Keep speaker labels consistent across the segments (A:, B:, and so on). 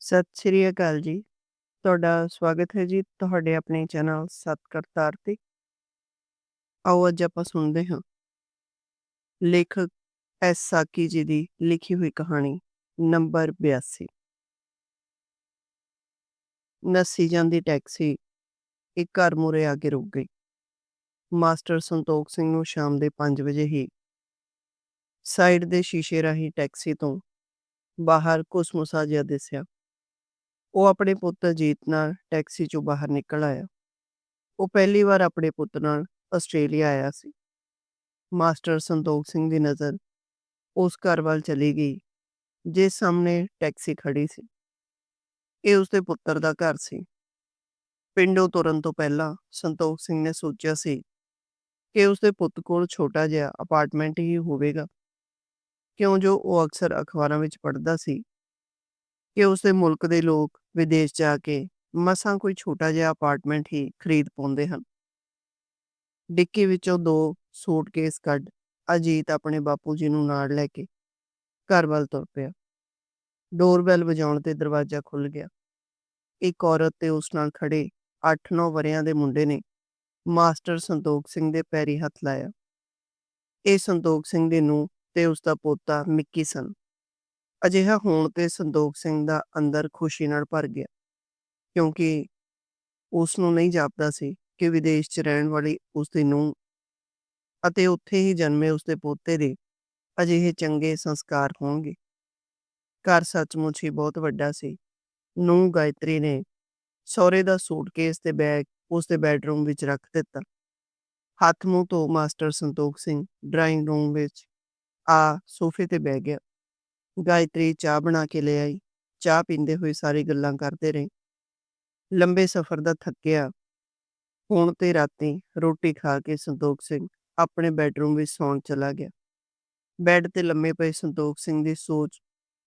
A: ਸਤਿ ਸ਼੍ਰੀ ਅਕਾਲ ਜੀ। ਤੁਹਾਡਾ ਸਵਾਗਤ ਹੈ ਜੀ ਤੁਹਾਡੇ ਆਪਣੇ ਚੈਨਲ ਸਤਕਰਤਾਰ ਤੇ। ਆਓ ਅੱਜ ਆਪਾਂ ਸੁਣਦੇ ਹਾਂ ਲੇਖਕ ਐਸ ਸਾਕੀ ਜੀ ਦੀ ਲਿਖੀ ਹੋਈ ਕਹਾਣੀ ਨੰਬਰ 82 ਨੱਸੀ ਜਾਂਦੀ ਟੈਕਸੀ, ਇੱਕ ਘਰ ਮੂਹਰੇ ਆ ਕੇ ਰੁਕ ਗਈ ਮਾਸਟਰ ਸੰਤੋਖ ਸਿੰਘ ਨੂੰ ਸ਼ਾਮ ਦੇ 5 ਵਜੇ ਹੀ ਸਾਈਡ ਦੇ ਸ਼ੀਸ਼ੇ ਰਾਹੀਂ ਟੈਕਸੀ ਤੋਂ ਬਾਹਰ ਕੁਸਮੁਸਾ ਜਿਹਾ ਦਿਸਿਆ ਉਹ ਆਪਣੇ ਪੁੱਤ ਅਜੀਤ ਨਾਲ ਟੈਕਸੀ ਚੋਂ ਬਾਹਰ ਨਿਕਲ ਆਇਆ। ਉਹ ਪਹਿਲੀ ਵਾਰ ਆਪਣੇ ਪੁੱਤ ਨਾਲ ਆਸਟ੍ਰੇਲੀਆ ਆਇਆ ਸੀ। ਮਾਸਟਰ ਸੰਤੋਖ ਸਿੰਘ ਦੀ ਨਜ਼ਰ ਉਸ ਘਰ ਵੱਲ ਚਲੀ ਗਈ, ਜਿਸ ਸਾਹਮਣੇ ਟੈਕਸੀ ਖੜੀ ਸੀ। ਇਹ ਉਸਦੇ ਪੁੱਤਰ ਦਾ ਘਰ ਸੀ। ਪਿੰਡੋਂ ਤੁਰਨ ਤੋਂ ਪਹਿਲਾਂ ਸੰਤੋਖ ਸਿੰਘ ਨੇ ਸੋਚਿਆ ਸੀ ਕਿ ਉਸਦੇ ਪੁੱਤ ਕੋਲ ਛੋਟਾ ਜਿਹਾ ਅਪਾਰਟਮੈਂਟ ਹੀ ਹੋਵੇਗਾ। ਕਿਉਂ ਜੋ ਉਹ ਅਕਸਰ ਅਖਬਾਰਾਂ ਵਿੱਚ ਪੜ੍ਹਦਾ ਸੀ ਕਿ ਉਸਦੇ ਮੁਲਕ ਦੇ ਲੋਕ ਵਿਦੇਸ਼ ਜਾ ਕੇ ਮਸਾਂ ਕੋਈ ਛੋਟਾ ਜਿਹਾ ਅਪਾਰਟਮੈਂਟ ਹੀ ਖਰੀਦ ਪਾਉਂਦੇ ਹਨ। ਡਿੱਕੀ ਵਿੱਚੋਂ ਦੋ ਸੂਟਕੇਸ ਕੱਢ ਅਜੀਤ ਆਪਣੇ ਬਾਪੂ ਜੀ ਨੂੰ ਨਾਲ ਲੈ ਕੇ ਘਰ ਵੱਲ ਤੁਰ ਪਿਆ। ਡੋਰਬੈਲ ਵਜਾਉਣ ਤੇ ਦਰਵਾਜ਼ਾ ਖੁੱਲ ਗਿਆ। ਇੱਕ ਔਰਤ ਤੇ ਉਸ ਨਾਲ ਖੜੇ 8-9 ਵਰਿਆਂ ਦੇ ਮੁੰਡੇ ਨੇ ਮਾਸਟਰ ਸੰਤੋਖ ਸਿੰਘ ਦੇ ਪੈਰੀ ਹੱਥ ਲਾਇਆ। ਇਹ ਸੰਤੋਖ ਸਿੰਘ ਦੇ ਨੂੰ ਤੇ ਉਸ ਦਾ ਪੋਤਾ ਮਿੱਕੀ ਸਨ। ਅਜਿਹਾ ਹੋਣ ਤੇ ਸੰਤੋਖ ਸਿੰਘ ਦਾ ਅੰਦਰ ਖੁਸ਼ੀ ਨਾਲ ਭਰ ਗਿਆ, ਕਿਉਂਕਿ ਉਸ ਨੂੰ ਨਹੀਂ ਜਾਪਦਾ ਸੀ ਕਿ ਵਿਦੇਸ਼ 'ਚ ਰਹਿਣ ਵਾਲੀ ਉਸ ਦੀ ਨੂੰਹ ਅਤੇ ਉੱਥੇ ਹੀ ਜਨਮੇ ਉਸ ਦੇ ਪੋਤੇ ਦੇ ਅਜਿਹੇ ਚੰਗੇ ਸੰਸਕਾਰ ਹੋਣਗੇ। ਘਰ ਸੱਚਮੁੱਚ ਹੀ ਬਹੁਤ ਵੱਡਾ ਸੀ। ਨੂੰਹ ਗਾਇਤਰੀ ਨੇ ਸਹੁਰੇ ਦਾ ਸੂਟਕੇਸ ਤੇ ਬੈਗ ਉਸ ਦੇ ਬੈੱਡਰੂਮ ਵਿੱਚ ਰੱਖ ਦਿੱਤਾ। ਹੱਥ ਮੂੰਹ ਤੋਂ master Santokh Singh drawing room ਵਿੱਚ ਆ ਸੋਫੇ ਤੇ ਬਹਿ ਗਿਆ। ਗਾਇਤਰੀ, ਚਾਹ ਬਣਾ ਕੇ ਲੈ ਆਈ। ਚਾਹ ਪੀਂਦੇ ਹੋਏ ਸਾਰੀ ਗੱਲਾਂ ਕਰਦੇ ਰਹੇ। ਲੰਬੇ ਸਫ਼ਰ ਦਾ ਥੱਕਿਆ। ਹੁਣ ਤੇ ਰਾਤੀ ਰੋਟੀ ਖਾ ਕੇ ਸੰਤੋਖ ਸਿੰਘ ਆਪਣੇ ਬੈੱਡਰੂਮ ਵਿੱਚ ਸੌਣ ਚਲਾ ਗਿਆ। ਬੈੱਡ ਤੇ ਲੰਮੇ ਪਏ ਸੰਤੋਖ ਸਿੰਘ ਦੀ ਸੋਚ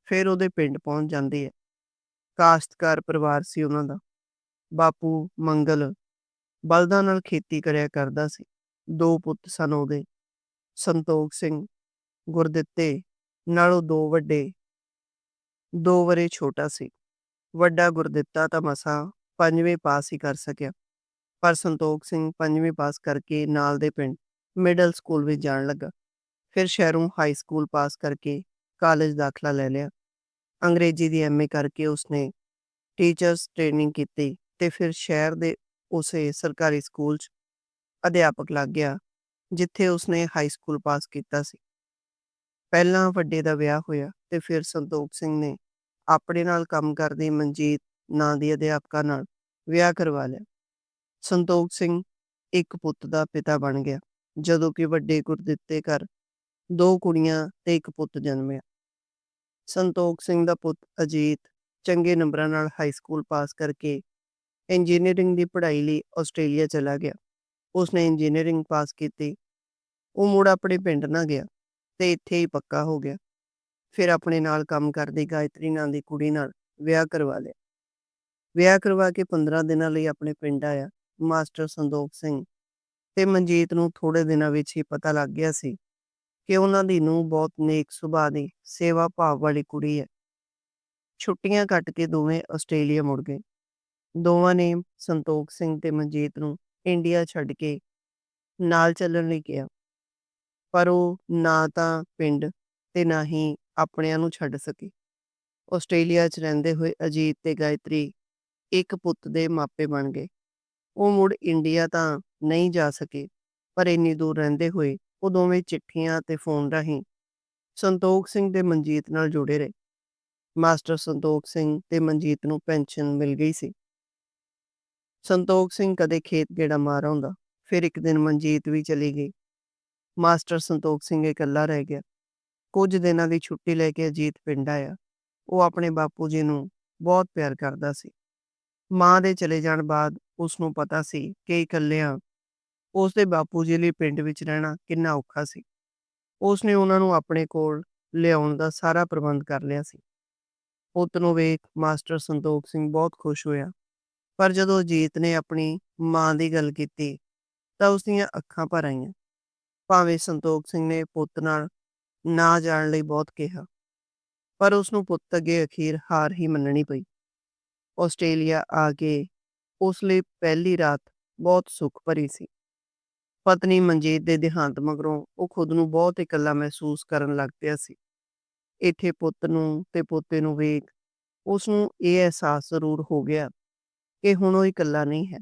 A: ਫਿਰ ਉਹਦੇ ਪਿੰਡ ਪਹੁੰਚ ਜਾਂਦੀ ਹੈ। ਕਾਸ਼ਤਕਾਰ ਪਰਿਵਾਰ ਸੀ ਉਹਨਾਂ ਦਾ। ਬਾਪੂ ਮੰਗਲ ਬਲਦਾਂ ਨਾਲ ਖੇਤੀ ਕਰਿਆ ਕਰਦਾ ਸੀ। ਦੋ ਪੁੱਤ ਸਨ ਉਹਦੇ। ਸੰਤੋਖ ਸਿੰਘ ਗੁਰਦਿੱਤੇ ਨਾਲੋਂ ਦੋ ਵੱਡੇ, ਦੋ ਵਰੇ ਛੋਟਾ ਸੀ। ਵੱਡਾ ਗੁਰਦਿੱਤਾ ਤਾਂ ਮਸਾ ਪੰਜਵੇਂ ਪਾਸ ਹੀ ਕਰ ਸਕਿਆ। ਪਰ ਸੰਤੋਖ ਸਿੰਘ ਪੰਜਵੇਂ ਪਾਸ ਕਰਕੇ ਨਾਲ ਦੇ ਪਿੰਡ ਮਿਡਲ ਸਕੂਲ ਵਿੱਚ ਜਾਣ ਲੱਗਾ। ਫਿਰ ਸ਼ਹਿਰੋਂ ਹਾਈ ਸਕੂਲ ਪਾਸ ਕਰਕੇ ਕਾਲਜ ਦਾਖਲਾ ਲੈ ਲਿਆ। ਅੰਗਰੇਜ਼ੀ ਦੀ ਐਮਏ ਕਰਕੇ ਉਸਨੇ ਟੀਚਰਸ ਟ੍ਰੇਨਿੰਗ ਕੀਤੀ ਤੇ ਫਿਰ ਸ਼ਹਿਰ ਦੇ ਉਸੇ ਸਰਕਾਰੀ ਸਕੂਲ 'ਚ ਅਧਿਆਪਕ ਲੱਗ ਗਿਆ, ਜਿੱਥੇ ਉਸਨੇ ਹਾਈ ਸਕੂਲ ਪਾਸ ਕੀਤਾ ਸੀ। ਪਹਿਲਾਂ ਵੱਡੇ ਦਾ ਵਿਆਹ ਹੋਇਆ ਤੇ ਫਿਰ ਸੰਤੋਖ ਸਿੰਘ ਨੇ ਆਪਣੇ ਨਾਲ ਕੰਮ ਕਰਦੀ ਮਨਜੀਤ ਨਾਂ ਦੀ ਅਧਿਆਪਕਾ ਨਾਲ ਵਿਆਹ ਕਰਵਾ ਲਿਆ। ਸੰਤੋਖ ਸਿੰਘ ਇੱਕ ਪੁੱਤ ਦਾ ਪਿਤਾ ਬਣ ਗਿਆ, ਜਦੋਂ ਕਿ ਵੱਡੇ ਗੁਰਦਿੱਤੇ ਘਰ ਦੋ ਕੁੜੀਆਂ ਤੇ ਇੱਕ ਪੁੱਤ ਜਨਮਿਆ। ਸੰਤੋਖ ਸਿੰਘ ਦਾ ਪੁੱਤ ਅਜੀਤ ਚੰਗੇ ਨੰਬਰਾਂ ਨਾਲ ਹਾਈ ਸਕੂਲ ਪਾਸ ਕਰਕੇ ਇੰਜੀਨੀਅਰਿੰਗ ਦੀ ਪੜ੍ਹਾਈ ਲਈ ਆਸਟ੍ਰੇਲੀਆ ਚਲਾ ਗਿਆ। ਉਸਨੇ ਇੰਜੀਨੀਅਰਿੰਗ ਪਾਸ ਕੀਤੀ। ਉਹ ਮੁੜ ਆਪਣੇ ਪਿੰਡ ਨਾ ਗਿਆ। ਤੇ ਇੱਥੇ ਹੀ ਪੱਕਾ ਹੋ ਗਿਆ। ਫਿਰ ਆਪਣੇ ਨਾਲ ਕੰਮ ਕਰਦੀ ਗਾਇਤਰੀ ਨਾਂ ਦੀ ਕੁੜੀ ਨਾਲ ਵਿਆਹ ਕਰਵਾ ਲਿਆ। ਵਿਆਹ ਕਰਵਾ ਕੇ 15 ਦਿਨਾਂ ਲਈ ਆਪਣੇ ਪਿੰਡ ਆਇਆ ਮਾਸਟਰ ਸੰਦੋਖ ਸਿੰਘ ਤੇ ਮਨਜੀਤ ਨੂੰ ਥੋੜੇ ਦਿਨਾਂ ਵਿੱਚ ਹੀ ਪਤਾ ਲੱਗ ਗਿਆ ਸੀ ਕਿ ਉਹਨਾਂ ਦੀ ਨੂੰ ਬਹੁਤ ਨੇਕ ਸੁਭਾਅ ਦੀ ਸੇਵਾ ਭਾਵ ਵਾਲੀ ਕੁੜੀ ਹੈ। ਛੁੱਟੀਆਂ ਕੱਟ ਕੇ ਦੋਵੇਂ ਆਸਟ੍ਰੇਲੀਆ ਮੁੜ ਗਏ। ਦੋਵਾਂ ਨੇ ਸੰਤੋਖ ਸਿੰਘ ਤੇ ਮਨਜੀਤ ਨੂੰ ਇੰਡੀਆ ਛੱਡ ਕੇ ਨਾਲ ਚੱਲਣ ਲਈ ਕਿਹਾ। ਪਰ ਉਹ ਨਾ ਤਾਂ ਪਿੰਡ ਤੇ ਨਾ ਹੀ ਆਪਣਿਆਂ ਨੂੰ ਛੱਡ ਸਕੇ। ਆਸਟ੍ਰੇਲੀਆ 'ਚ ਰਹਿੰਦੇ ਹੋਏ ਅਜੀਤ ਤੇ ਗਾਇਤਰੀ ਇੱਕ ਪੁੱਤ ਦੇ ਮਾਪੇ ਬਣ ਗਏ। ਉਹ ਮੁੜ ਇੰਡੀਆ ਤਾਂ ਨਹੀਂ ਜਾ ਸਕੇ, ਪਰ ਇੰਨੀ ਦੂਰ ਰਹਿੰਦੇ ਹੋਏ ਉਹ ਦੋਵੇਂ ਚਿੱਠੀਆਂ ਤੇ ਫੋਨ ਰਾਹੀਂ ਸੰਤੋਖ ਸਿੰਘ ਤੇ ਮਨਜੀਤ ਨਾਲ ਜੁੜੇ ਰਹੇ। ਮਾਸਟਰ ਸੰਤੋਖ ਸਿੰਘ ਤੇ ਮਨਜੀਤ ਨੂੰ ਪੈਨਸ਼ਨ ਮਿਲ ਗਈ ਸੀ। ਸੰਤੋਖ ਸਿੰਘ ਕਦੇ ਖੇਤ ਗੇੜਾ ਮਾਰ ਆਉਂਦਾ, ਫਿਰ ਇੱਕ ਦਿਨ ਮਨਜੀਤ ਵੀ ਚਲੀ ਗਈ। ਮਾਸਟਰ ਸੰਤੋਖ ਸਿੰਘ ਇਕੱਲਾ ਰਹਿ ਗਿਆ। ਕੁਝ ਦਿਨਾਂ ਦੀ ਛੁੱਟੀ ਲੈ ਕੇ ਅਜੀਤ ਪਿੰਡ ਆਇਆ। ਉਹ ਆਪਣੇ ਬਾਪੂ ਜੀ ਨੂੰ ਬਹੁਤ ਪਿਆਰ ਕਰਦਾ ਸੀ। ਮਾਂ ਦੇ ਚਲੇ ਜਾਣ ਬਾਅਦ ਉਸ ਨੂੰ ਪਤਾ ਸੀ ਕਿ ਇਕੱਲਿਆਂ ਉਸ ਦੇ ਬਾਪੂ ਜੀ ਲਈ ਪਿੰਡ ਵਿੱਚ ਰਹਿਣਾ ਕਿੰਨਾ ਔਖਾ ਸੀ। ਉਸ ਨੇ ਉਹਨਾਂ ਨੂੰ ਆਪਣੇ ਕੋਲ ਲਿਆਉਣ ਦਾ ਸਾਰਾ ਪ੍ਰਬੰਧ ਕਰ ਲਿਆ ਸੀ। ਪੁੱਤ ਨੂੰ ਵੇਖ ਮਾਸਟਰ ਸੰਤੋਖ ਸਿੰਘ ਬਹੁਤ ਖੁਸ਼ ਹੋਇਆ। ਪਰ ਜਦੋਂ ਅਜੀਤ ਨੇ ਆਪਣੀ ਮਾਂ ਦੀ ਗੱਲ ਕੀਤੀ ਤਾਂ ਉਸ ਦੀਆਂ ਅੱਖਾਂ ਭਰ ਆਈਆਂ। ਭਾਵੇਂ ਸੰਤੋਖ ਸਿੰਘ ਨੇ ਪੁੱਤ ਨਾਲ ਨਾ ਜਾਣ ਲਈ ਬਹੁਤ ਕਿਹਾ ਪਰ ਉਸ ਨੂੰ ਪੁੱਤ ਅੱਗੇ ਅਖੀਰ ਹਾਰ ਹੀ ਮੰਨਣੀ ਪਈ ਆਸਟ੍ਰੇਲੀਆ ਆ ਕੇ ਉਸ ਲਈ ਪਹਿਲੀ ਰਾਤ ਬਹੁਤ ਸੁੱਖ ਭਰੀ ਸੀ। ਪਤਨੀ ਮਨਜੀਤ ਦੇ ਦੇਹਾਂਤ ਮਗਰੋਂ ਉਹ ਖੁਦ ਨੂੰ ਬਹੁਤ ਇਕੱਲਾ ਮਹਿਸੂਸ ਕਰਨ ਲੱਗ ਪਿਆ ਸੀ। ਇੱਥੇ ਪੁੱਤ ਨੂੰ ਤੇ ਪੋਤੇ ਨੂੰ ਵੇਖ ਉਸ ਨੂੰ ਇਹ ਅਹਿਸਾਸ ਜ਼ਰੂਰ ਹੋ ਗਿਆ ਕਿ ਹੁਣ ਉਹ ਇਕੱਲਾ ਨਹੀਂ ਹੈ।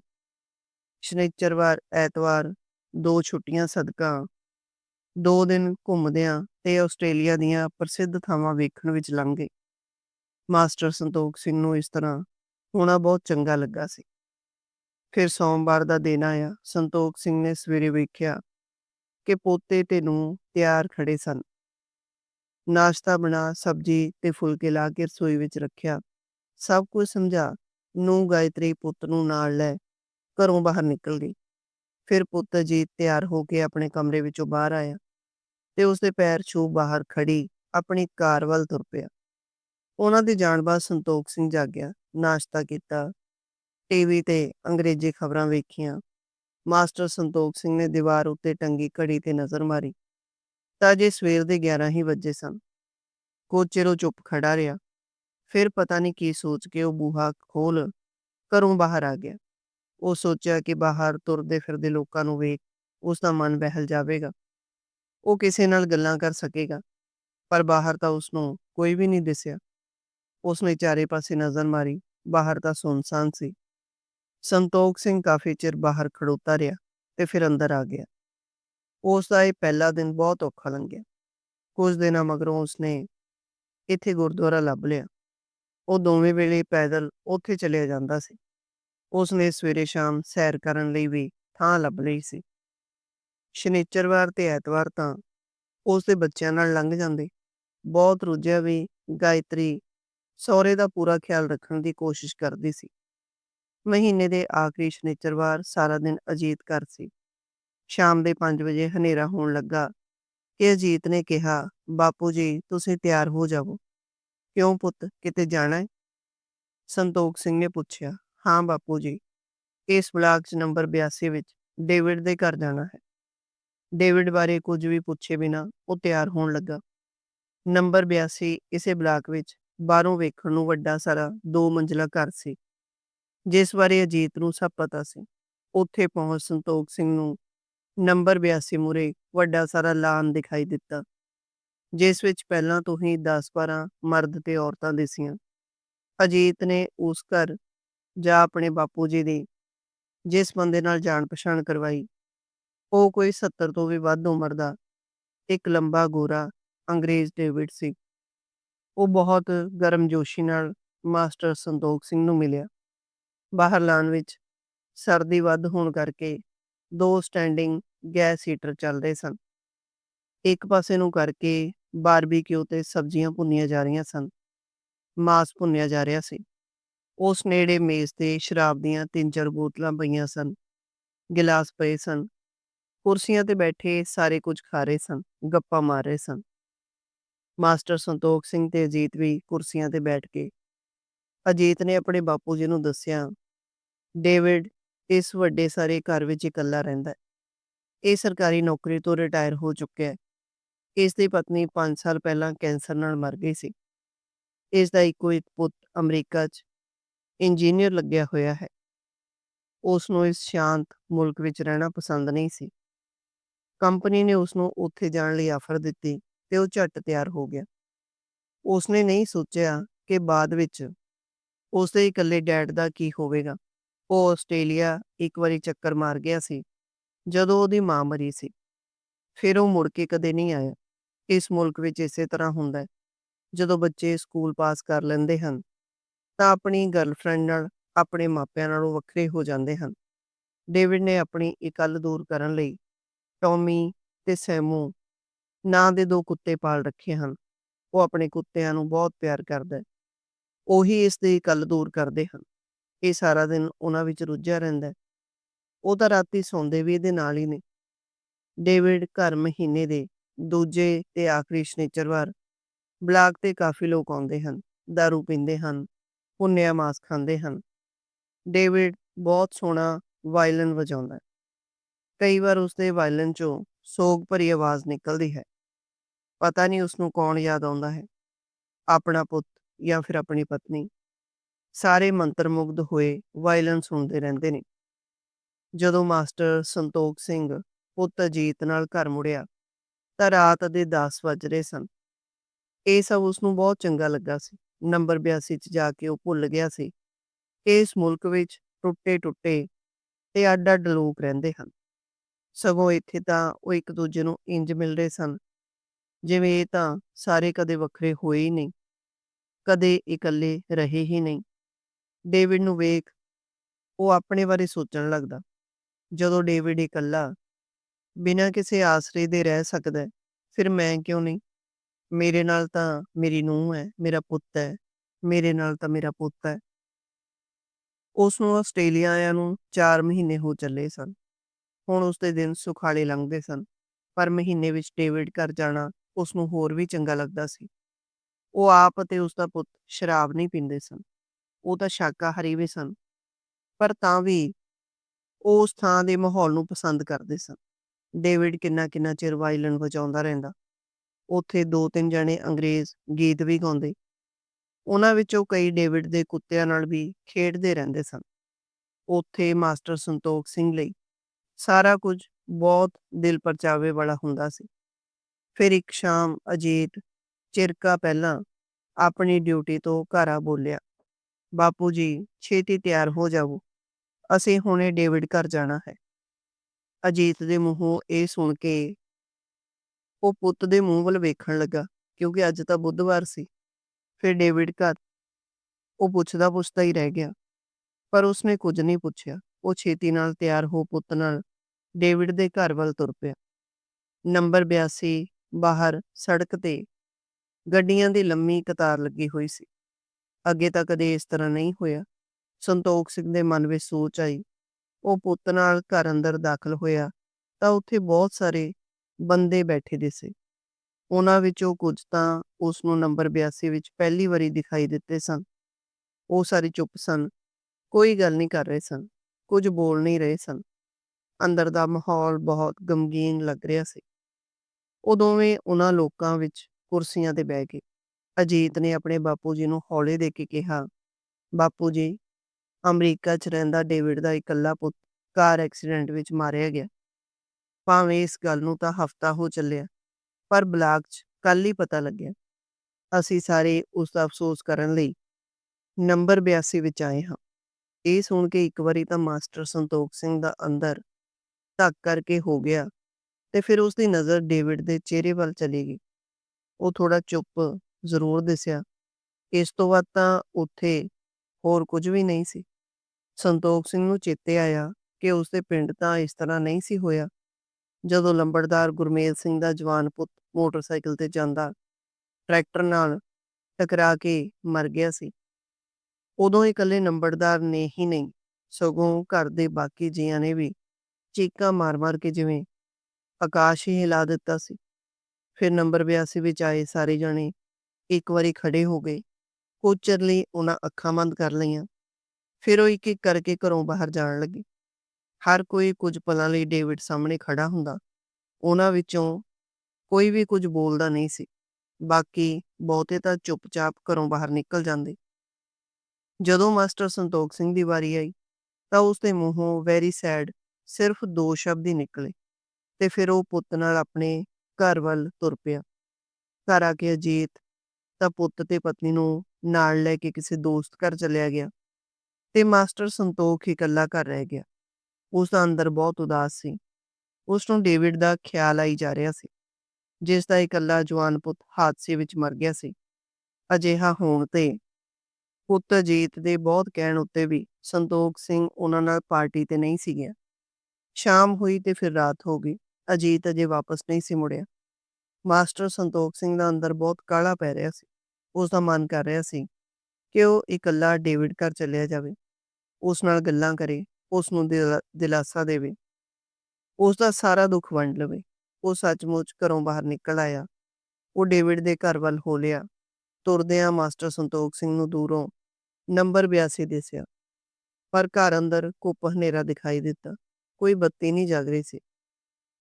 A: ਸ਼ਨਿਚਰਵਾਰ, ਐਤਵਾਰ, ਦੋ ਛੁੱਟੀਆਂ ਸਦਕਾ ਦੋ ਦਿਨ ਘੁੰਮਦਿਆਂ ਤੇ ਆਸਟ੍ਰੇਲੀਆ ਦੀਆਂ ਪ੍ਰਸਿੱਧ ਥਾਵਾਂ ਵੇਖਣ ਵਿੱਚ ਲੰਘ ਗਏ। ਮਾਸਟਰ ਸੰਤੋਖ ਸਿੰਘ ਨੂੰ ਇਸ ਤਰ੍ਹਾਂ ਹੋਣਾ ਬਹੁਤ ਚੰਗਾ ਲੱਗਾ ਸੀ। ਫਿਰ ਸੋਮਵਾਰ ਦਾ ਦਿਨ ਆਇਆ। ਸੰਤੋਖ ਸਿੰਘ ਨੇ ਸਵੇਰੇ ਵੇਖਿਆ ਕਿ ਪੋਤੇ ਤੇ ਨੂੰਹ ਤਿਆਰ ਖੜੇ ਸਨ। ਨਾਸ਼ਤਾ ਬਣਾ, ਸਬਜ਼ੀ ਤੇ ਫੁਲਕੇ ਲਾ ਕੇ ਰਸੋਈ ਵਿੱਚ ਰੱਖਿਆ। ਸਭ ਕੁਝ ਸਮਝਾ, ਨੂੰਹ ਗਾਇਤਰੀ ਪੁੱਤ ਨੂੰ ਨਾਲ ਲੈ ਘਰੋਂ ਬਾਹਰ ਨਿਕਲ ਗਈ। ਫਿਰ ਪੁੱਤ ਅਜੀਤ ਤਿਆਰ ਹੋ ਕੇ ਆਪਣੇ ਕਮਰੇ ਵਿੱਚੋਂ ਬਾਹਰ ਆਇਆ ਤੇ ਉਸਦੇ ਪੈਰ ਛੂਹ ਬਾਹਰ ਖੜੀ ਆਪਣੀ ਕਾਰ ਵੱਲ ਤੁਰ ਪਿਆ। ਉਹਨਾਂ ਦੀ ਜਾਣ ਬਾਅਦ ਸੰਤੋਖ ਸਿੰਘ ਜਾਗਿਆ, ਨਾਸ਼ਤਾ ਕੀਤਾ, ਟੀਵੀ ਤੇ ਅੰਗਰੇਜ਼ੀ ਖਬਰਾਂ ਵੇਖੀਆਂ। ਮਾਸਟਰ ਸੰਤੋਖ ਸਿੰਘ ਨੇ ਦੀਵਾਰ ਉੱਤੇ ਟੰਗੀ ਘੜੀ ਤੇ ਨਜ਼ਰ ਮਾਰੀ ਤਾਂ ਜੇ ਸਵੇਰ ਦੇ 11 ਹੀ ਵੱਜੇ ਸਨ। ਕੁਝ ਉਹ ਚੁੱਪ ਖੜਾ ਰਿਹਾ। ਫਿਰ ਪਤਾ ਨਹੀਂ ਕੀ ਸੋਚ ਕੇ ਉਹ ਬੂਹਾ ਖੋਲ ਘਰੋਂ ਬਾਹਰ ਆ ਗਿਆ। ਉਹ ਸੋਚਿਆ ਕਿ ਬਾਹਰ ਤੁਰਦੇ ਫਿਰਦੇ ਲੋਕਾਂ ਨੂੰ ਵੇਖ ਉਸ ਦਾ ਮਨ ਬਹਿਲ ਜਾਵੇਗਾ। ਉਹ ਕਿਸੇ ਨਾਲ ਗੱਲਾਂ ਕਰ ਸਕੇਗਾ। ਪਰ ਬਾਹਰ ਤਾਂ ਉਸ ਨੂੰ ਕੋਈ ਵੀ ਨਹੀਂ ਦਿਸਿਆ। ਉਸ ਨੇ ਚਾਰੇ ਪਾਸੇ ਨਜ਼ਰ ਮਾਰੀ, ਬਾਹਰ ਤਾਂ ਸੁੰਨਸਾਨ ਸੀ। ਸੰਤੋਖ ਸਿੰਘ ਕਾਫੀ ਚਿਰ ਬਾਹਰ ਖੜੋਤਾ ਰਿਹਾ ਤੇ ਫਿਰ ਅੰਦਰ ਆ ਗਿਆ। ਉਸ ਦਾ ਇਹ ਪਹਿਲਾ ਦਿਨ ਬਹੁਤ ਔਖਾ ਲੰਘਿਆ। ਕੁਝ ਦਿਨਾਂ ਮਗਰੋਂ ਉਸਨੇ ਇੱਥੇ ਗੁਰਦੁਆਰਾ ਲੱਭ ਲਿਆ। ਉਹ ਦੋਵੇਂ ਵੇਲੇ ਪੈਦਲ ਉੱਥੇ ਚਲਿਆ ਜਾਂਦਾ ਸੀ। ਉਸਨੇ ਸਵੇਰੇ ਸ਼ਾਮ ਸੈਰ ਕਰਨ ਲਈ ਵੀ ਥਾਂ ਲੱਭ ਲਈ ਸੀ। ਸ਼ਨਿਚਰਵਾਰ ਤੇ ਐਤਵਾਰ ਤਾਂ ਉਸਦੇ ਬੱਚਿਆਂ ਨਾਲ ਲੰਘ ਜਾਂਦੇ। ਬਹੁਤ ਰੁੱਝਿਆ ਵੀ ਗਾਇਤਰੀ ਸਹੁਰੇ ਦਾ ਪੂਰਾ ਖਿਆਲ ਰੱਖਣ ਦੀ ਕੋਸ਼ਿਸ਼ ਕਰਦੀ ਸੀ। ਮਹੀਨੇ ਦੇ ਆਖਰੀ ਸ਼ਨਿਚਰਵਾਰ ਸਾਰਾ ਦਿਨ ਅਜੀਤ ਘਰ ਸੀ। ਸ਼ਾਮ ਦੇ 5 ਵਜੇ ਹਨੇਰਾ ਹੋਣ ਲੱਗਾ ਕਿ ਅਜੀਤ ਨੇ ਕਿਹਾ, ਬਾਪੂ ਜੀ ਤੁਸੀਂ ਤਿਆਰ ਹੋ ਜਾਵੋ। ਕਿਉਂ ਪੁੱਤ ਕਿਤੇ ਜਾਣਾ ਹੈ? ਸੰਤੋਖ ਸਿੰਘ ਨੇ ਪੁੱਛਿਆ। ਹਾਂ ਬਾਪੂ ਜੀ, ਇਸ ਬਲਾਕ 'ਚ ਨੰਬਰ 82 ਵਿੱਚ ਡੇਵਿਡ ਦੇ ਘਰ ਜਾਣਾ ਹੈ। ਡੇਵਿਡ ਬਾਰੇ ਕੁਝ ਵੀ ਪੁੱਛੇ ਬਿਨਾਂ ਉਹ ਤਿਆਰ ਹੋਣ ਲੱਗਾ। ਨੰਬਰ 82 ਇਸੇ ਬਲਾਕ ਵਿੱਚ ਬਾਹਰੋਂ ਵੇਖਣ ਨੂੰ ਵੱਡਾ ਸਾਰਾ ਦੋ ਮੰਜ਼ਲਾ ਘਰ ਸੀ। ਜਿਸ ਬਾਰੇ ਅਜੀਤ ਨੂੰ ਸਭ ਪਤਾ ਸੀ। ਉੱਥੇ ਪਹੁੰਚ ਸੰਤੋਖ ਸਿੰਘ ਨੂੰ ਨੰਬਰ 82 ਮੂਹਰੇ ਵੱਡਾ ਸਾਰਾ ਲਾਨ ਦਿਖਾਈ ਦਿੱਤਾ। ਜਿਸ ਵਿੱਚ ਪਹਿਲਾਂ ਤੋਂ ਹੀ 10-12 ਮਰਦ ਤੇ ਔਰਤਾਂ ਦਿਸੀਆਂ। ਅਜੀਤ ਨੇ ਉਸ ਘਰ ਜਾਂ ਆਪਣੇ ਬਾਪੂ ਜੀ ਦੀ ਜਿਸ ਬੰਦੇ ਨਾਲ ਜਾਣ ਪਛਾਣ ਕਰਵਾਈ, ਉਹ ਕੋਈ 70 ਤੋਂ ਵੀ ਵੱਧ ਉਮਰ ਦਾ ਇੱਕ ਲੰਬਾ ਗੋਰਾ ਅੰਗਰੇਜ਼ ਡੇਵਿਡ ਸੀ। ਉਹ ਬਹੁਤ ਗਰਮਜੋਸ਼ੀ ਨਾਲ ਮਾਸਟਰ ਸੰਤੋਖ ਸਿੰਘ ਨੂੰ ਮਿਲਿਆ। ਬਾਹਰ ਲਾਨ ਵਿੱਚ ਸਰਦੀ ਵੱਧ ਹੋਣ ਕਰਕੇ ਦੋ ਸਟੈਂਡਿੰਗ ਗੈਸ ਹੀਟਰ ਚੱਲ ਰਹੇ ਸਨ। ਇੱਕ ਪਾਸੇ ਨੂੰ ਕਰਕੇ ਬਾਰਬੀਕਿਊ ਤੇ ਸਬਜ਼ੀਆਂ ਭੁੰਨੀਆਂ ਜਾ ਰਹੀਆਂ ਸਨ। ਮਾਸ ਭੁੰਨਿਆ ਜਾ ਰਿਹਾ ਸੀ। ਉਸ ਨੇੜੇ ਮੇਜ਼ ਤੇ ਸ਼ਰਾਬ ਦੀਆਂ ਤਿੰਨ-ਚਾਰ ਬੋਤਲਾਂ ਪਈਆਂ ਸਨ। ਗਿਲਾਸ ਪਏ ਸਨ। ਕੁਰਸੀਆਂ ਤੇ ਬੈਠੇ ਸਾਰੇ ਕੁਝ ਖਾ ਰਹੇ ਸਨ, ਗੱਪਾਂ ਮਾਰ ਰਹੇ ਸਨ। ਮਾਸਟਰ ਸੰਤੋਖ ਸਿੰਘ ਤੇ ਅਜੀਤ ਵੀ ਕੁਰਸੀਆਂ ਤੇ ਬੈਠ ਕੇ ਅਜੀਤ ਨੇ ਆਪਣੇ ਬਾਪੂ ਜੀ ਨੂੰ ਦੱਸਿਆ, ਡੇਵਿਡ ਇਸ ਵੱਡੇ ਸਾਰੇ ਘਰ ਵਿੱਚ ਇਕੱਲਾ ਰਹਿੰਦਾ ਹੈ। ਇਹ ਸਰਕਾਰੀ ਨੌਕਰੀ ਤੋਂ ਰਿਟਾਇਰ ਹੋ ਚੁੱਕਿਆ ਹੈ। ਇਸ ਦੀ ਪਤਨੀ 5 ਸਾਲ ਪਹਿਲਾਂ ਕੈਂਸਰ ਨਾਲ ਮਰ ਗਈ ਸੀ। ਇਸ ਦਾ ਇੱਕੋ ਇੱਕ ਪੁੱਤ ਅਮਰੀਕਾ 'ਚ ਇੰਜੀਨੀਅਰ ਲੱਗਿਆ ਹੋਇਆ ਹੈ। ਉਸ ਨੂੰ ਇਸ ਸ਼ਾਂਤ ਮੁਲਕ ਵਿੱਚ ਰਹਿਣਾ ਪਸੰਦ ਨਹੀਂ ਸੀ। ਕੰਪਨੀ ਨੇ ਉਸ ਨੂੰ ਉੱਥੇ ਜਾਣ ਲਈ ਆਫਰ ਦਿੱਤੀ ਤੇ ਉਹ ਝੱਟ ਤਿਆਰ ਹੋ ਗਿਆ। ਉਸਨੇ ਨਹੀਂ ਸੋਚਿਆ ਕਿ ਬਾਅਦ ਵਿੱਚ ਉਸਦੇ ਇਕੱਲੇ ਡੈਡ ਦਾ ਕੀ ਹੋਵੇਗਾ। ਉਹ ਆਸਟ੍ਰੇਲੀਆ ਇੱਕ ਵਾਰੀ ਚੱਕਰ ਮਾਰ ਗਿਆ ਸੀ, ਜਦੋਂ ਉਹਦੀ ਮਾਂ ਮਰੀ ਸੀ। ਫਿਰ ਉਹ ਮੁੜ ਕੇ ਕਦੇ ਨਹੀਂ ਆਇਆ। ਇਸ ਮੁਲਕ ਵਿੱਚ ਇਸੇ ਤਰ੍ਹਾਂ ਹੁੰਦਾ ਹੈ। ਜਦੋਂ ਬੱਚੇ ਸਕੂਲ ਪਾਸ ਕਰ ਲੈਂਦੇ ਹਨ ਤਾਂ ਆਪਣੀ ਗਰਲਫ੍ਰੈਂਡ ਨਾਲ ਆਪਣੇ ਮਾਪਿਆਂ ਨਾਲੋਂ ਵੱਖਰੇ ਹੋ ਜਾਂਦੇ ਹਨ। ਡੇਵਿਡ ਨੇ ਆਪਣੀ ਇਕੱਲ ਦੂਰ ਕਰਨ ਲਈ ਟੌਮੀ ਤੇ ਸੈਮੂ ਨਾਂ ਦੇ ਦੋ ਕੁੱਤੇ ਪਾਲ ਰੱਖੇ ਹਨ। ਉਹ ਆਪਣੇ ਕੁੱਤਿਆਂ ਨੂੰ ਬਹੁਤ ਪਿਆਰ ਕਰਦਾ ਹੈ। ਉਹੀ ਇਸ ਦੀ ਇਕੱਲ ਦੂਰ ਕਰਦੇ ਹਨ। ਇਹ ਸਾਰਾ ਦਿਨ ਉਹਨਾਂ ਵਿੱਚ ਰੁੱਝਿਆ ਰਹਿੰਦਾ ਉਹ ਤਾਂ ਰਾਤੀ ਸੌਂਦੇ ਵੀ ਇਹਦੇ ਨਾਲ ਹੀ ਨੇ। ਡੇਵਿਡ ਘਰ ਮਹੀਨੇ ਦੇ ਦੂਜੇ ਤੇ ਆਖਰੀ ਸ਼ਨਿਚਰਵਾਰ ਬਲਾਕ ਤੇ ਕਾਫੀ ਲੋਕ ਆਉਂਦੇ ਹਨ, ਦਾਰੂ ਪੀਂਦੇ ਹਨ, ਭੁੰਨਿਆ ਮਾਸ ਖਾਂਦੇ ਹਨ। ਡੇਵਿਡ ਬਹੁਤ ਸੋਹਣਾ ਵਾਇਲਨ ਵਜਾਉਂਦਾ ਹੈ। ਕਈ ਵਾਰ ਉਸਦੇ ਵਾਇਲਨ 'ਚੋਂ ਸੋਗ ਭਰੀ ਆਵਾਜ਼ ਨਿਕਲਦੀ ਹੈ। ਪਤਾ ਨਹੀਂ ਉਸਨੂੰ ਕੌਣ ਯਾਦ ਆਉਂਦਾ ਹੈ, ਆਪਣਾ ਪੁੱਤ ਜਾਂ ਫਿਰ ਆਪਣੀ ਪਤਨੀ। ਸਾਰੇ ਮੰਤਰਮੁਗਧ ਹੋਏ ਵਾਇਲਨ ਸੁਣਦੇ ਰਹਿੰਦੇ ਨੇ ਜਦੋਂ ਮਾਸਟਰ ਸੰਤੋਖ ਸਿੰਘ ਪੁੱਤ ਅਜੀਤ ਨਾਲ ਘਰ ਮੁੜਿਆ ਤਾਂ ਰਾਤ ਦੇ 10 ਵੱਜ ਰਹੇ ਸਨ ਇਹ ਸਭ ਉਸ ਨੂੰ ਬਹੁਤ ਚੰਗਾ ਲੱਗਾ ਸੀ ਨੰਬਰ 82 ਚ ਜਾ ਕੇ ਉਹ ਭੁੱਲ ਗਿਆ ਸੀ। ਇਸ ਮੁਲਕ ਵਿੱਚ ਟੁੱਟੇ ਟੁੱਟੇ ਤੇ ਅੱਡ ਅੱਡ ਲੋਕ ਰਹਿੰਦੇ ਹਨ। ਸਗੋਂ ਇੱਥੇ ਤਾਂ ਉਹ ਇੱਕ ਦੂਜੇ ਨੂੰ ਇੰਜ ਮਿਲ ਰਹੇ ਸਨ, ਜਿਵੇਂ ਇਹ ਤਾਂ ਸਾਰੇ ਕਦੇ ਵੱਖਰੇ ਹੋਏ ਹੀ ਨਹੀਂ, ਕਦੇ ਇਕੱਲੇ ਰਹੇ ਹੀ ਨਹੀਂ। ਡੇਵਿਡ ਨੂੰ ਵੇਖ ਉਹ ਆਪਣੇ ਬਾਰੇ ਸੋਚਣ ਲੱਗਦਾ, ਜਦੋਂ ਡੇਵਿਡ ਇਕੱਲਾ ਬਿਨਾਂ ਕਿਸੇ ਆਸਰੇ ਦੇ ਰਹਿ ਸਕਦਾ ਫਿਰ ਮੈਂ ਕਿਉਂ ਨਹੀਂ? ਮੇਰੇ ਨਾਲ ਤਾਂ ਮੇਰੀ ਨੂੰਹ ਹੈ, ਮੇਰਾ ਪੁੱਤ ਹੈ, ਮੇਰੇ ਨਾਲ ਤਾਂ ਮੇਰਾ ਪੁੱਤ ਹੈ। ਉਸ ਨੂੰ ਆਸਟ੍ਰੇਲੀਆ ਆਇਆਂ ਨੂੰ 4 ਮਹੀਨੇ ਹੋ ਚੱਲੇ ਸਨ। ਹੁਣ ਉਸ ਦੇ ਦਿਨ ਸੁਖਾਲੇ ਲੰਘਦੇ ਸਨ, ਪਰ ਮਹੀਨੇ ਵਿੱਚ ਡੇਵਿਡ ਘਰ ਜਾਣਾ ਉਸ ਨੂੰ ਹੋਰ ਵੀ ਚੰਗਾ ਲੱਗਦਾ ਸੀ। ਉਹ ਆਪ ਅਤੇ ਉਸ ਦਾ ਪੁੱਤ ਸ਼ਰਾਬ ਨਹੀਂ ਪੀਂਦੇ ਸਨ। ਉਹ ਤਾਂ ਸ਼ਾਕਾਹਾਰੀ ਵੀ ਸਨ, ਪਰ ਤਾਂ ਵੀ ਉਹ ਉਸ ਥਾਂ ਦੇ ਮਾਹੌਲ ਨੂੰ ਪਸੰਦ ਕਰਦੇ ਸਨ। ਡੇਵਿਡ ਕਿੰਨਾ ਕਿੰਨਾ ਚਿਰ ਵਾਇਲਨ ਵਜਾਉਂਦਾ ਰਹਿੰਦਾ ਉੱਥੇ ਦੋ ਤਿੰਨ ਜਣੇ ਅੰਗਰੇਜ਼ ਗੀਤ ਵੀ ਗਾਉਂਦੇ। ਉਹਨਾਂ ਵਿੱਚੋਂ ਕਈ ਡੇਵਿਡ ਦੇ ਕੁੱਤਿਆਂ ਨਾਲ ਵੀ ਖੇਡਦੇ ਰਹਿੰਦੇ ਸਨ। ਉੱਥੇ ਮਾਸਟਰ ਸੰਤੋਖ ਸਿੰਘ ਲਈ ਸਾਰਾ ਕੁਝ ਬਹੁਤ ਦਿਲ ਪਰਚਾਵੇ ਵਾਲਾ ਹੁੰਦਾ ਸੀ। ਫਿਰ ਇੱਕ ਸ਼ਾਮ ਅਜੀਤ ਚਿਰਕਾ ਪਹਿਲਾਂ ਆਪਣੀ ਡਿਊਟੀ ਤੋਂ ਘਰ ਬੋਲਿਆ, ਬਾਪੂ ਜੀ, ਛੇਤੀ ਤਿਆਰ ਹੋ ਜਾਵੋ। ਅਸੀਂ ਹੁਣੇ ਡੇਵਿਡ ਘਰ ਜਾਣਾ ਹੈ। ਅਜੀਤ ਦੇ ਮੂੰਹੋਂ ਇਹ ਸੁਣ ਕੇ ਉਹ ਪੁੱਤ ਦੇ ਮੂੰਹ ਵੱਲ ਵੇਖਣ ਲੱਗਾ, ਕਿਉਂਕਿ ਅੱਜ ਤਾਂ ਬੁੱਧਵਾਰ ਸੀ। ਫਿਰ ਡੇਵਿਡ ਘਰ ਉਹ ਪੁੱਛਦਾ ਪੁੱਛਦਾ ਹੀ ਰਹਿ ਗਿਆ। ਪਰ ਉਸਨੇ ਕੁਝ ਨਹੀਂ ਪੁੱਛਿਆ। ਉਹ ਛੇਤੀ ਨਾਲ ਤਿਆਰ ਹੋ ਪੁੱਤ ਨਾਲ ਡੇਵਿਡ ਦੇ ਘਰ ਵੱਲ ਤੁਰ ਪਿਆ। ਨੰਬਰ 82 ਬਾਹਰ ਸੜਕ ਤੇ ਗੱਡੀਆਂ ਦੀ ਲੰਮੀ ਕਤਾਰ ਲੱਗੀ ਹੋਈ ਸੀ। ਅੱਗੇ ਤਾਂ ਕਦੇ ਇਸ ਤਰ੍ਹਾਂ ਨਹੀਂ ਹੋਇਆ। ਸੰਤੋਖ ਸਿੰਘ ਦੇ ਮਨ ਵਿੱਚ ਸੋਚ ਆਈ। ਉਹ ਪੁੱਤ ਨਾਲ ਘਰ ਅੰਦਰ ਦਾਖਲ ਹੋਇਆ ਤਾਂ ਉੱਥੇ ਬਹੁਤ ਸਾਰੇ ਬੰਦੇ ਬੈਠੇ ਦੇ ਸੀ। ਉਹਨਾਂ ਵਿੱਚੋਂ ਕੁਝ ਤਾਂ ਉਸ ਨੂੰ ਨੰਬਰ 82 ਵਿੱਚ ਪਹਿਲੀ ਵਾਰੀ ਦਿਖਾਈ ਦਿੱਤੇ ਸਨ। ਉਹ ਸਾਰੇ ਚੁੱਪ ਸਨ। ਕੋਈ ਗੱਲ ਨਹੀਂ ਕਰ ਰਹੇ ਸਨ। ਕੁਝ ਬੋਲ ਨਹੀਂ ਰਹੇ ਸਨ। ਅੰਦਰ ਦਾ ਮਾਹੌਲ ਬਹੁਤ ਗਮਗੀਨ ਲੱਗ ਰਿਹਾ ਸੀ। ਉਹ ਦੋਵੇਂ ਉਹਨਾਂ ਲੋਕਾਂ ਵਿੱਚ ਕੁਰਸੀਆਂ ਤੇ ਬਹਿ ਗਏ। ਅਜੀਤ ਨੇ ਆਪਣੇ ਬਾਪੂ ਜੀ ਨੂੰ ਹੌਲੇ ਦੇ ਕੇ ਕਿਹਾ, ਬਾਪੂ ਜੀ, ਅਮਰੀਕਾ 'ਚ ਰਹਿੰਦਾ ਡੇਵਿਡ ਦਾ ਇਕੱਲਾ ਪੁੱਤ ਕਾਰ ਐਕਸੀਡੈਂਟ ਵਿੱਚ ਮਾਰਿਆ ਗਿਆ। ਭਾਵੇਂ ਇਸ ਗੱਲ ਨੂੰ ਤਾਂ ਹਫਤਾ ਹੋ ਚੱਲਿਆ, ਪਰ ਬਲਾਕ 'ਚ ਕੱਲ ਹੀ ਪਤਾ ਲੱਗਿਆ। ਅਸੀਂ ਸਾਰੇ ਉਸ ਦਾ ਅਫਸੋਸ ਕਰਨ ਲਈ ਨੰਬਰ 82 ਵਿੱਚ ਆਏ ਹਾਂ। ਇਹ ਸੁਣ ਕੇ ਇੱਕ ਵਾਰੀ ਤਾਂ ਮਾਸਟਰ ਸੰਤੋਖ ਸਿੰਘ ਦਾ ਅੰਦਰ ਧੱਕ ਕਰਕੇ ਹੋ ਗਿਆ ਤੇ ਫਿਰ ਉਸ ਦੀ ਨਜ਼ਰ ਡੇਵਿਡ ਦੇ ਚਿਹਰੇ ਵੱਲ ਚਲੀ ਗਈ। ਉਹ ਥੋੜਾ ਚੁੱਪ ਜ਼ਰੂਰ ਦਿਸਿਆ। ਇਸ ਤੋਂ ਬਾਅਦ ਤਾਂ ਉੱਥੇ ਹੋਰ ਕੁਝ ਵੀ ਨਹੀਂ ਸੀ। ਸੰਤੋਖ ਸਿੰਘ ਨੂੰ ਚੇਤੇ ਆਇਆ ਕਿ ਉਸ ਦੇ ਪਿੰਡ ਤਾਂ ਇਸ ਤਰ੍ਹਾਂ ਨਹੀਂ ਸੀ ਹੋਇਆ। ਜਦੋਂ ਲੰਬੜਦਾਰ ਗੁਰਮੇਲ ਸਿੰਘ ਦਾ ਜਵਾਨ ਪੁੱਤ ਮੋਟਰਸਾਈਕਲ ਤੇ ਜਾਂਦਾ, ਟਰੈਕਟਰ ਨਾਲ ਟਕਰਾ ਕੇ ਮਰ ਗਿਆ ਸੀ। ਉਦੋਂ ਇਕੱਲੇ ਨੰਬੜਦਾਰ ਨੇ ਹੀ ਨਹੀਂ, ਸਗੋਂ ਘਰ ਦੇ ਬਾਕੀ ਜੀਆਂ ਨੇ ਵੀ ਚੀਕਾਂ ਮਾਰ-ਮਾਰ ਕੇ ਜਿਵੇਂ ਆਕਾਸ਼ ਹੀ ਹਿਲਾ ਦਿੱਤਾ ਸੀ। ਫਿਰ ਨੰਬਰ 82 ਵਿੱਚ ਆਏ ਸਾਰੇ ਜਣੇ ਇੱਕ ਵਾਰੀ ਖੜੇ ਹੋ ਗਏ, ਕੋਚਰ ਲਈ ਉਹਨਾਂ ਅੱਖਾਂ ਬੰਦ ਕਰ ਲਈਆਂ। ਫਿਰ ਉਹ ਇੱਕ ਇੱਕ ਕਰਕੇ ਘਰੋਂ ਬਾਹਰ ਜਾਣ ਲੱਗੇ। ਹਰ ਕੋਈ ਕੁਝ ਪਲਾਂ ਲਈ ਡੇਵਿਡ ਸਾਹਮਣੇ ਖੜਾ ਹੁੰਦਾ। ਉਹਨਾਂ ਵਿੱਚੋਂ ਕੋਈ ਵੀ ਕੁਝ ਬੋਲਦਾ ਨਹੀਂ ਸੀ। ਬਾਕੀ ਬਹੁਤੇ ਤਾਂ ਚੁੱਪਚਾਪ ਘਰੋਂ ਬਾਹਰ ਨਿਕਲ ਜਾਂਦੇ। ਜਦੋਂ ਮਾਸਟਰ ਸੰਤੋਖ ਸਿੰਘ ਦੀ ਵਾਰੀ ਆਈ, ਤਾਂ ਉਸ ਦੇ ਮੂੰਹੋਂ ਵੈਰੀ ਸੈਡ ਸਿਰਫ ਦੋ ਸ਼ਬਦ ਹੀ ਨਿਕਲੇ ਤੇ ਫਿਰ ਉਹ ਪੁੱਤ ਨਾਲ ਆਪਣੇ ਘਰ ਵੱਲ ਤੁਰ ਪਿਆ। ਘਰ ਆ ਕੇ ਅਜੀਤ ਤਾਂ ਪੁੱਤ ਤੇ ਪਤਨੀ ਨੂੰ ਨਾਲ ਲੈ ਕੇ ਕਿਸੇ ਦੋਸਤ ਘਰ ਚਲਿਆ ਗਿਆ ਤੇ ਮਾਸਟਰ ਸੰਤੋਖ ਇਕੱਲਾ ਘਰ ਰਹਿ ਗਿਆ। ਉਸ ਦਾ ਅੰਦਰ ਬਹੁਤ ਉਦਾਸ ਸੀ। ਉਸ ਨੂੰ ਡੇਵਿਡ ਦਾ ਖਿਆਲ ਆਈ ਜਾ ਰਿਹਾ ਸੀ, ਜਿਸ ਦਾ ਇਕੱਲਾ ਜਵਾਨ ਪੁੱਤ ਹਾਦਸੇ ਵਿੱਚ ਮਰ ਗਿਆ ਸੀ। ਅਜਿਹਾ ਹੋਣ ਤੇ ਪੁੱਤ ਅਜੀਤ ਦੇ ਬਹੁਤ ਕਹਿਣ ਉੱਤੇ ਵੀ ਸੰਤੋਖ ਸਿੰਘ ਉਹਨਾਂ ਨਾਲ ਪਾਰਟੀ ਤੇ ਨਹੀਂ ਸੀ ਗਿਆ ਸ਼ਾਮ ਹੋਈ ਤੇ ਫਿਰ ਰਾਤ ਹੋ ਗਈ, ਅਜੀਤ ਅਜੇ ਵਾਪਸ ਨਹੀਂ ਸੀ ਮੁੜਿਆ। ਮਾਸਟਰ ਸੰਤੋਖ ਸਿੰਘ ਦਾ ਅੰਦਰ ਬਹੁਤ ਕਾਲਾ ਪੈ ਰਿਹਾ ਸੀ। ਉਸ ਦਾ ਮਨ ਕਰ ਰਿਹਾ ਸੀ ਕਿ ਉਹ ਇਕੱਲਾ ਡੇਵਿਡ ਘਰ ਚੱਲਿਆ ਜਾਵੇ। ਉਸ ਨਾਲ ਗੱਲਾਂ ਕਰੇ ਉਸ ਨੂੰ ਦਿਲਾਸਾ ਦੇਵੇ। ਉਸ ਦਾ ਸਾਰਾ ਦੁੱਖ ਵੰਡ ਲਵੇ। ਉਹ ਸੱਚਮੁੱਚ ਘਰੋਂ ਬਾਹਰ ਨਿਕਲ ਆਇਆ। ਉਹ ਡੇਵਿਡ ਦੇ ਘਰ ਵੱਲ ਹੋ ਲਿਆ। ਤੁਰਦਿਆਂ ਮਾਸਟਰ ਸੰਤੋਖ ਸਿੰਘ ਨੂੰ ਦੂਰੋਂ ਨੰਬਰ 82 ਦਿਸਿਆ। ਪਰ ਘਰ ਅੰਦਰ ਕੁੱਪ ਹਨੇਰਾ ਦਿਖਾਈ ਦਿੱਤਾ। ਕੋਈ ਬੱਤੀ ਨਹੀਂ ਜਗ ਰਹੀ ਸੀ।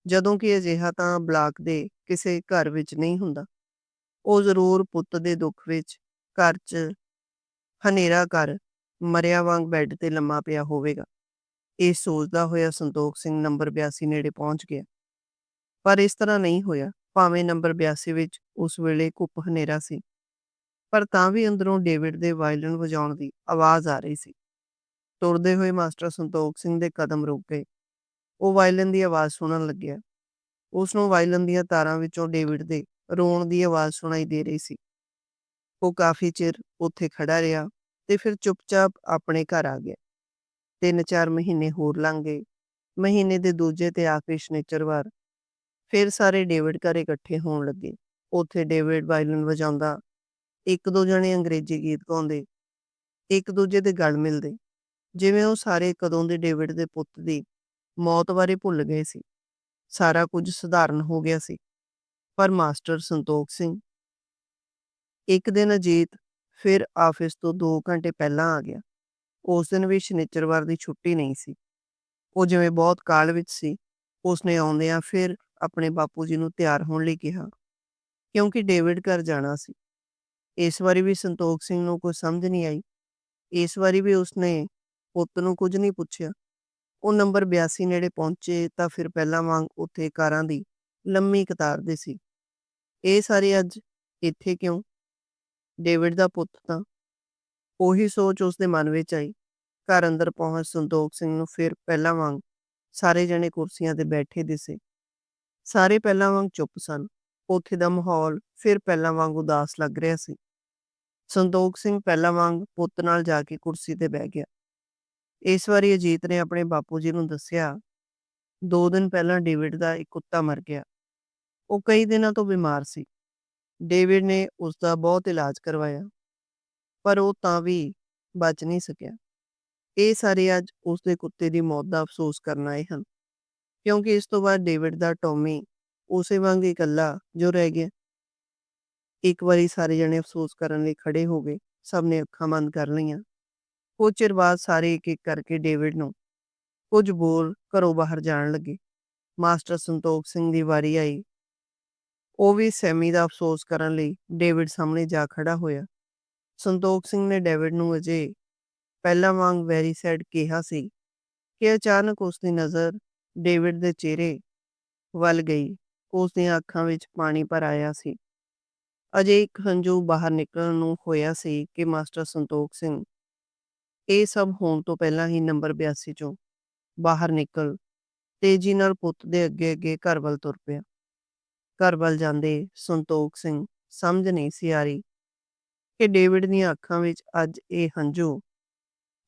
A: ਜਦੋਂ ਕਿ ਅਜਿਹਾ ਤਾਂ ਬਲਾਕ ਦੇ ਕਿਸੇ ਘਰ ਵਿੱਚ ਨਹੀਂ ਹੁੰਦਾ। ਉਹ ਜ਼ਰੂਰ ਪੁੱਤ ਦੇ ਦੁੱਖ ਵਿੱਚ ਘਰ 'ਚ ਹਨੇਰਾ ਕਰ ਮਰਿਆ ਵਾਂਗ ਬੈੱਡ ਤੇ ਲੰਮਾ ਪਿਆ ਹੋਵੇਗਾ। ਇਹ ਸੋਚਦਾ ਹੋਇਆ ਸੰਤੋਖ ਸਿੰਘ ਨੰਬਰ 82 ਨੇੜੇ ਪਹੁੰਚ ਗਿਆ। ਪਰ ਇਸ ਤਰ੍ਹਾਂ ਨਹੀਂ ਹੋਇਆ। ਭਾਵੇਂ ਨੰਬਰ 82 ਵਿੱਚ ਉਸ ਵੇਲੇ ਘੁੱਪ ਹਨੇਰਾ ਸੀ। ਪਰ ਤਾਂ ਵੀ ਅੰਦਰੋਂ ਡੇਵਿਡ ਦੇ ਵਾਇਲਨ ਵਜਾਉਣ ਦੀ ਆਵਾਜ਼ ਆ ਰਹੀ ਸੀ। ਤੁਰਦੇ ਹੋਏ ਮਾਸਟਰ ਸੰਤੋਖ ਸਿੰਘ ਦੇ ਕਦਮ ਰੁਕ ਗਏ। ਉਹ ਵਾਇਲਨ ਦੀ ਆਵਾਜ਼ ਸੁਣਨ ਲੱਗਿਆ। ਉਸ ਨੂੰ ਵਾਇਲਨ ਦੀਆਂ ਤਾਰਾਂ ਵਿੱਚੋਂ ਡੇਵਿਡ ਦੇ ਰੋਣ ਦੀ ਆਵਾਜ਼ ਸੁਣਾਈ ਦੇ ਰਹੀ ਸੀ। ਉਹ ਕਾਫੀ ਚਿਰ ਉੱਥੇ ਖੜਾ ਰਿਹਾ ਤੇ ਫਿਰ ਚੁੱਪਚਾਪ ਆਪਣੇ ਘਰ ਆ ਗਿਆ। ਤਿੰਨ ਚਾਰ ਮਹੀਨੇ ਹੋਰ ਲੰਘ ਗਏ। ਮਹੀਨੇ ਦੇ ਦੂਜੇ ਤੇ ਆਖਰੀ ਸ਼ਨਿਚਰਵਾਰ ਫਿਰ ਸਾਰੇ ਡੇਵਿਡ ਘਰ ਇਕੱਠੇ ਹੋਣ ਲੱਗੇ। ਉੱਥੇ ਡੇਵਿਡ ਵਾਇਲਨ ਵਜਾਉਂਦਾ, ਇੱਕ ਦੋ ਜਣੇ ਅੰਗਰੇਜ਼ੀ ਗੀਤ ਗਾਉਂਦੇ, ਇੱਕ ਦੂਜੇ ਦੇ ਗਲ ਮਿਲਦੇ, ਜਿਵੇਂ ਉਹ ਸਾਰੇ ਕਦੋਂ ਦੇ ਡੇਵਿਡ ਦੇ ਪੁੱਤ ਦੀ ਮੌਤ ਬਾਰੇ ਭੁੱਲ ਗਏ ਸੀ। ਸਾਰਾ ਕੁਝ ਸਧਾਰਨ ਹੋ ਗਿਆ ਸੀ। ਪਰ ਮਾਸਟਰ ਸੰਤੋਖ ਸਿੰਘ ਇੱਕ ਦਿਨ ਅਜੀਤ ਫਿਰ ਆਫਿਸ ਤੋਂ 2 ਘੰਟੇ ਪਹਿਲਾਂ ਆ ਗਿਆ। ਉਸ ਦਿਨ ਵੀ ਸ਼ਨਿਚਰਵਾਰ ਦੀ ਛੁੱਟੀ ਨਹੀਂ ਸੀ। ਉਹ ਜਿਵੇਂ ਬਹੁਤ ਕਾਲ ਵਿੱਚ ਸੀ। ਉਸਨੇ ਆਉਂਦਿਆਂ ਫਿਰ ਆਪਣੇ ਬਾਪੂ ਜੀ ਨੂੰ ਤਿਆਰ ਹੋਣ ਲਈ ਕਿਹਾ, ਕਿਉਂਕਿ ਡੇਵਿਡ ਘਰ ਜਾਣਾ ਸੀ। ਇਸ ਵਾਰੀ ਵੀ ਸੰਤੋਖ ਸਿੰਘ ਨੂੰ ਕੋਈ ਸਮਝ ਨਹੀਂ ਆਈ। ਇਸ ਵਾਰੀ ਵੀ ਉਸਨੇ ਪੁੱਤ ਨੂੰ ਕੁਝ ਨਹੀਂ ਪੁੱਛਿਆ। ਉਹ ਨੰਬਰ 82 ਨੇੜੇ ਪਹੁੰਚੇ ਤਾਂ ਫਿਰ ਪਹਿਲਾਂ ਵਾਂਗ ਉੱਥੇ ਕਾਰਾਂ ਦੀ ਲੰਮੀ ਕਤਾਰ ਦੇ ਸੀ। ਇਹ ਸਾਰੇ ਅੱਜ ਇੱਥੇ ਕਿਉਂ? ਡੇਵਿਡ ਦਾ ਪੁੱਤ ਤਾਂ ਉਹੀ ਸੋਚ ਉਸਦੇ ਮਨ ਵਿੱਚ ਆਈ। ਘਰ ਅੰਦਰ ਪਹੁੰਚ ਸੰਤੋਖ ਸਿੰਘ ਨੂੰ ਫਿਰ ਪਹਿਲਾਂ ਵਾਂਗ ਸਾਰੇ ਜਣੇ ਕੁਰਸੀਆਂ ਤੇ ਬੈਠੇ ਦਿਸੇ। ਸਾਰੇ ਪਹਿਲਾਂ ਵਾਂਗ ਚੁੱਪ ਸਨ। ਉੱਥੇ ਦਾ ਮਾਹੌਲ ਫਿਰ ਪਹਿਲਾਂ ਵਾਂਗ ਉਦਾਸ ਲੱਗ ਰਿਹਾ ਸੀ। ਸੰਤੋਖ ਸਿੰਘ ਪਹਿਲਾਂ ਵਾਂਗ ਪੁੱਤ ਨਾਲ ਜਾ ਕੇ ਕੁਰਸੀ ਤੇ ਬਹਿ ਗਿਆ। ਇਸ ਵਾਰੀ ਅਜੀਤ ਨੇ ਆਪਣੇ ਬਾਪੂ ਜੀ ਨੂੰ ਦੱਸਿਆ, ਦੋ ਦਿਨ ਪਹਿਲਾਂ ਡੇਵਿਡ ਦਾ ਇੱਕ ਕੁੱਤਾ ਮਰ ਗਿਆ। ਉਹ ਕਈ ਦਿਨਾਂ ਤੋਂ ਬਿਮਾਰ ਸੀ। ਡੇਵਿਡ ਨੇ ਉਸ ਦਾ ਬਹੁਤ ਇਲਾਜ ਕਰਵਾਇਆ, ਪਰ ਉਹ ਤਾਂ ਵੀ ਬਚ ਨਹੀਂ ਸਕਿਆ। ਇਹ ਸਾਰੇ ਅੱਜ ਉਸ ਦੇ ਕੁੱਤੇ ਦੀ ਮੌਤ ਦਾ ਅਫਸੋਸ ਕਰਨ ਆਏ ਹਨ, ਕਿਉਂਕਿ ਇਸ ਤੋਂ ਬਾਅਦ ਡੇਵਿਡ ਦਾ ਟੌਮੀ ਉਸੇ ਵਾਂਗ ਇਕੱਲਾ ਜੋ ਰਹਿ ਗਿਆ। ਇੱਕ ਵਾਰੀ ਸਾਰੇ ਜਣੇ ਅਫਸੋਸ ਕਰਨ ਲਈ ਖੜੇ ਹੋ ਗਏ। ਸਭ ਨੇ ਅੱਖਾਂ ਬੰਦ ਕਰ ਲਈਆਂ। ਕੁਝ ਚਿਰ ਬਾਅਦ ਸਾਰੇ ਇੱਕ-ਇੱਕ ਕਰਕੇ ਡੇਵਿਡ ਨੂੰ ਕੁਝ ਬੋਲ ਘਰੋਂ ਬਾਹਰ ਜਾਣ ਲੱਗੇ। ਮਾਸਟਰ ਸੰਤੋਖ ਸਿੰਘ ਦੀ ਵਾਰੀ ਆਈ। ਉਹ ਵੀ ਸੈਮੀ ਦਾ ਅਫਸੋਸ ਕਰਨ ਲਈ ਡੇਵਿਡ ਸਾਹਮਣੇ ਜਾ ਖੜਾ ਹੋਇਆ। ਸੰਤੋਖ ਸਿੰਘ ਨੇ ਡੇਵਿਡ ਨੂੰ ਅਜੇ ਪਹਿਲਾਂ ਵਾਂਗ ਵੈਰੀ ਸੈਡ ਕਿਹਾ ਸੀ ਕਿ ਅਚਾਨਕ ਉਸ ਦੀ ਨਜ਼ਰ ਡੇਵਿਡ ਦੇ ਚਿਹਰੇ ਵੱਲ ਗਈ। ਉਸ ਦੀਆਂ ਅੱਖਾਂ ਵਿੱਚ ਪਾਣੀ ਭਰ ਆਇਆ ਸੀ। ਅਜੇ ਇੱਕ ਹੰਝੂ ਬਾਹਰ ਨਿਕਲਣ ਨੂੰ ਹੋਇਆ ਸੀ ਕਿ ਮਾਸਟਰ ਸੰਤੋਖ ਸਿੰਘ ਇਹ ਸਭ ਹੋਣ ਤੋਂ ਪਹਿਲਾਂ ਹੀ ਨੰਬਰ 82 ਚੋਂ ਬਾਹਰ ਨਿਕਲ ਤੇਜ਼ੀ ਨਾਲ ਪੁੱਤ ਦੇ ਅੱਗੇ-ਅੱਗੇ ਘਰ ਵੱਲ ਤੁਰ ਪਿਆ। ਘਰ ਵੱਲ ਜਾਂਦੇ ਸੰਤੋਖ ਸਿੰਘ ਸਮਝ ਨਹੀਂ ਸੀ ਆ ਰਹੀ ਕਿ ਡੇਵਿਡ ਦੀਆਂ ਅੱਖਾਂ ਵਿੱਚ ਅੱਜ ਇਹ ਹੰਝੂ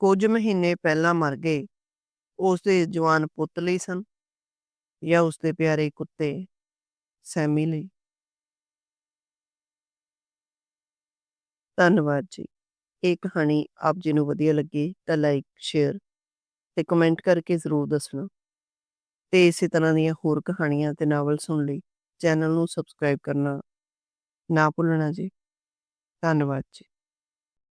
A: ਕੁਝ ਮਹੀਨੇ ਪਹਿਲਾਂ ਮਰ ਗਏ ਉਸ ਦੇ ਜਵਾਨ ਪੁੱਤ ਲਈ ਸਨ ਜਾਂ ਉਸ ਦੇ ਪਿਆਰੇ ਕੁੱਤੇ ਸੈਮੀ ਲਈ। ਧੰਨਵਾਦ ਜੀ। ਇਹ ਕਹਾਣੀ ਆਪ ਜੀ ਨੂੰ ਵਧੀਆ ਲੱਗੀ ਤਾਂ ਲਾਈਕ, ਸ਼ੇਅਰ ਤੇ ਕਮੈਂਟ ਕਰਕੇ ਜ਼ਰੂਰ ਦੱਸਣਾ। ਤੇ ਇਸੇ ਤਰ੍ਹਾਂ ਦੀਆਂ ਹੋਰ ਕਹਾਣੀਆਂ ਤੇ ਨਾਵਲ ਸੁਣਨ ਲਈ ਚੈਨਲ ਨੂੰ ਸਬਸਕ੍ਰਾਈਬ ਕਰਨਾ ਨਾ ਭੁੱਲਣਾ ਜੀ। ਧੰਨਵਾਦ ਜੀ।